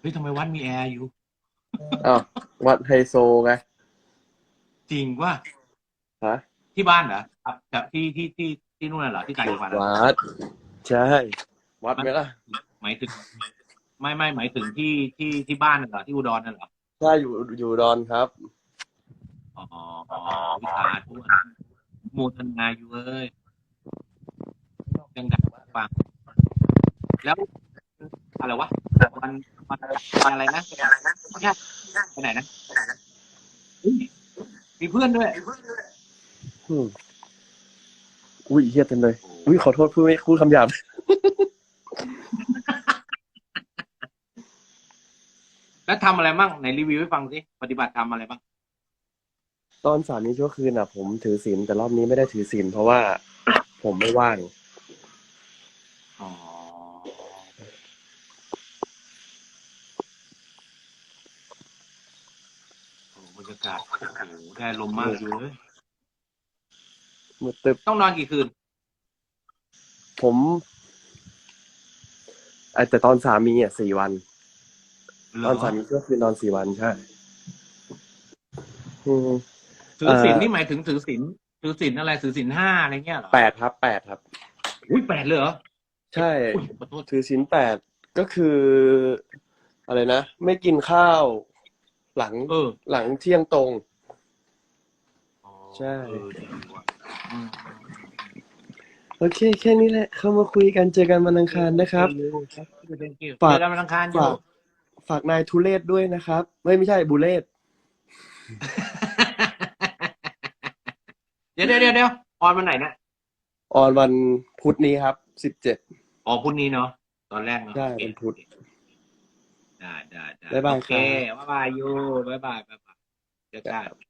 เฮ้ยทำไมวัดมีแอร์อยู่ อ้าววัดไฮโซไงจริงว่าฮะที่บ้านเหรอครับแบบที่ที่ที่ที่นู่นนะเหรอที่ต่างจังหวัดเหรอวัดใช่ วัดไหมล่ะหมายถึง ไม่ไม่หมายถึงที่ที่ที่บ้านน่ะเหรอที่อุดรน่ะเหรอใช่อยู่อยู่ดอนครับ อ๋ออ๋อวิสาทุกโมทนาอยู่เอ้ยยังดังฟังแล้วอะไรวะ มันมันมันอะไรนะเนี่ยไปไหนนะเฮ้ยมีเพื่อนด้วยอืมอุ้ยเฮียเต็มเลย อุ้ยขอโทษพูดไม่พูดคำหยาบ แล้วทำอะไรบ้างไหนรีวิวให้ฟังสิปฏิบัติทำอะไรบ้างตอนสามนี้ชั่วคืนอะ ผมถือศีลแต่รอบนี้ไม่ได้ถือศีลเพราะว่า ผมไม่ว่าง อ๋อโอ้บรรยากาศโอ้โหได้ลมมากอยู่เลยมืดตึบต้องนอนกี่คืน ผมเอ่อแต่ตอนสามีอะสี่วันเหรตอนสามีชั่วคืนนอนสี่วันใช่อืมถือศีลเอ่อนี่หมายถึงถือศีลถือศีลอะไรถือศีลห้าอะไรเงี้ยเหรอแปดครับแปดครับ อุ้ยแปดเลยเหรอ ใช่อุ้ยขอโทษถือศีลแปดก็คือ อะไรนะ ไม่กินข้าว หลังเออ หลังเที่ยงตรงอ๋อใช่ เออดีว่ะอืมโอเค แค่นี้แหละ เข้ามาคุยกันเจอกันวันอังคารนะครับ ฝาก เจอกันวันอังคารอยู่ฝากฝากนายทุเลศด้วยนะครับ ไม่ไม่ใช่บุเลศเดี๋ยวเดี๋ยวเดี๋ยวเดี๋ยวออนวันไหนนะออนวันพุธนี้ครับสิบเจ็ด อ๋อพรุ่งนี้เนาะตอนแรกเนาะใช่โอเควันพุธ ได้ได้ได้บ๊ายบายโอเคครับ บ๊ายบายยูบ๊ายบายบ๊ายบายเจอกัน